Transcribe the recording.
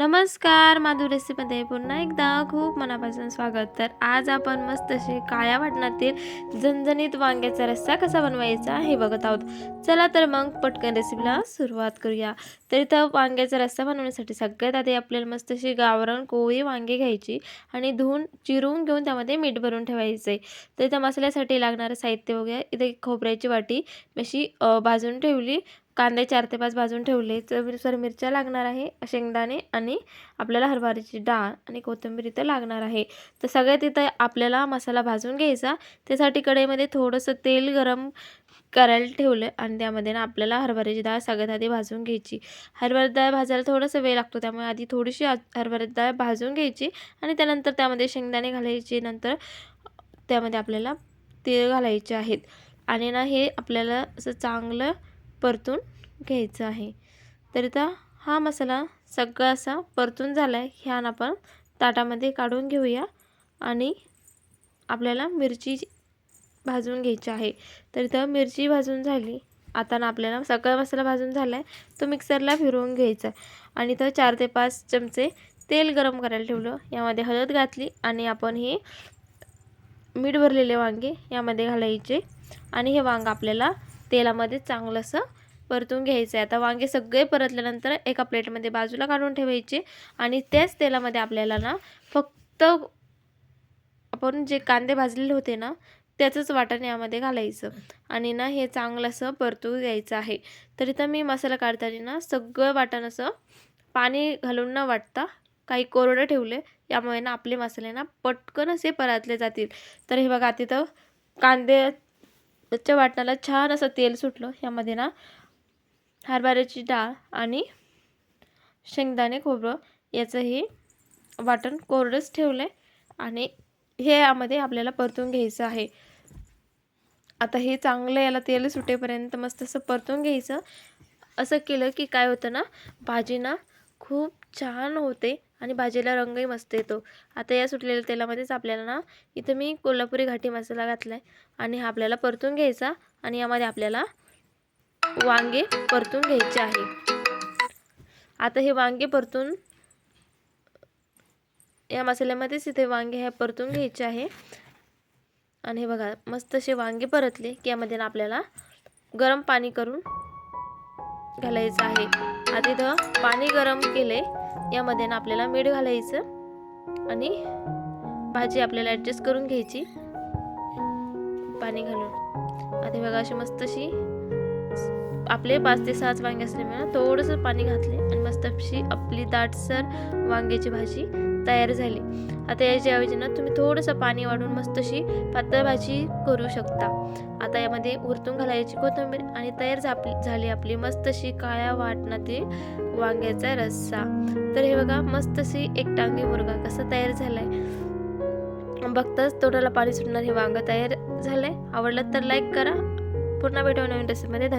नमस्कार माधू रेसिपीमध्ये पुन्हा एकदा खूप मनापासून स्वागत. तर आज आपण मस्त असे काळ्या वाटणातील झणझणीत वांग्याचा रस्सा कसा बनवायचा हे बघत आहोत. चला तर मग पटकन रेसिपीला सुरुवात करूया. तर इथं वांग्याचा रस्सा बनवण्यासाठी सगळ्यात आधी आपल्याला मस्त अशी गावरान कोळी वांगे घ्यायची आणि धुवून चिरून घेऊन त्यामध्ये मीठ भरून ठेवायचं आहे तर इथं मसाल्यासाठी लागणारं साहित्य वगैरे इथे एक खोबऱ्याची वाटी अशी भाजून ठेवली. कांदे चार ते पाच भाजून ठेवले. चवीनुसार मिरच्या लागणार आहे शेंगदाणे आणि आपल्याला हरभऱ्याची डाळ आणि कोथिंबीर इथं लागणार आहे. तर सगळ्यात इथं आपल्याला मसाला भाजून घ्यायचा. त्यासाठी कढईमध्ये थोडंसं तेल गरम करायला ठेवलं आणि त्यामध्ये ना आपल्याला हरभऱ्याची डाळ सगळ्यात आधी भाजून घ्यायची. हरभऱ्याची डाळ भाजायला थोडासा वेळ लागतो त्यामुळे आधी थोडीशी आ- हरभऱ्याची डाळ भाजून घ्यायची आणि त्यानंतर त्यामध्ये शेंगदाणे घालायचे. नंतर त्यामध्ये आपल्याला तेल घालायचे आहेत. आणि ना हे आपल्याला असं चांगलं परतून घ्यायचं आहे. तर इथं हा मसाला सगळा असा परतून झाला आहे ह्यान आपण ताटामध्ये काढून घेऊया आणि आपल्याला मिरची भाजून घ्यायची आहे. तर इथं मिरची भाजून झाली. आता ना आपल्याला सगळा मसाला भाजून झाला आहे तो मिक्सरला फिरवून घ्यायचा आणि इथं चार ते पाच चमचे तेल गरम करायला ठेवलं. यामध्ये हळद घातली आणि आपण हे मीठ भरलेले वांगे यामध्ये घालायचे. आणि हे वांग आपल्याला तेलामध्ये चांगलंसं परतून घ्यायचं आहे. आता वांगे सगळे परतल्यानंतर एका प्लेटमध्ये बाजूला काढून ठेवायचे आणि त्याच तेलामध्ये आपल्याला ना फक्त आपण जे कांदे भाजलेले होते ना त्याचंच वाटण यामध्ये घालायचं आणि ना हे चांगलंसं परतून परतू द्यायचं आहे. तर इथं मी मसाला काढताना ना सगळं वाटण असं पाणी घालून न वाटता काही कोरडं ठेवले यामुळे ना आपले मसाले ना पटकन असे परतले जातील. तर हे बघा तिथं कांदे कांद्याच्या वाटणाला छान असं तेल सुटलं यामध्ये ना. हरभऱ्याची डाळ आणि शेंगदाणे खोबरं याचंही वाटण कोरडंच ठेवलं आहे आणि हे यामध्ये आपल्याला परतून घ्यायचं आहे. आता हे चांगलं याला तेल सुटेपर्यंत मस्त असं परतून घ्यायचं. असं केलं की काय होतं ना भाजी ना खूप छान होते आणि भाजीला रंगही मस्त येतो. आता या सुटलेल्या तेलामध्येच आपल्याला ना इथं मी कोल्हापुरी घाटी मसाला घातला आहे आणि हा आपल्याला परतून घ्यायचा आणि यामध्ये आपल्याला वांगे परतून घ्यायचे आहे. आता हे वांगे परतून या मसाल्यामध्येच इथे वांगे हे परतून घ्यायचे आहे. आणि हे बघा मस्त असे वांगे परतले की यामध्ये ना आपल्याला गरम पाणी करून घालायचं आहे. आता इथं पाणी गरम केले यामध्ये ना आपल्याला मीठ घालायचं आणि भाजी आपल्याला ॲडजस्ट करून घ्यायची. पाणी घालून. आता बघा अशी मस्त अशी आपले पाच ते सहाच वांगे असल्यामुळे थोडंसं पाणी घातले आणि मस्त अशी आपली दाटसर वांग्याची भाजी तयार झाली. आता याच्या ऐवजी ना तुम्ही थोडंसं पाणी वाढून मस्त अशी पातळ भाजी करू शकता. आता यामध्ये उरतून घालायची कोथिंबीर आणि तयार झापली झाली आपली मस्त अशी काळ्या वाटणातील वांग्याचा रस्सा. तर हे बघा मस्त अशी एक टांगी मुरगा कसा तयार झालाय. बघताच तोंडाला पाणी सुटणार हे वांग तयार झालंय. आवडलं तर लाईक करा. पुन्हा भेटू नवीन रेसिपीमध्ये धन्यवाद.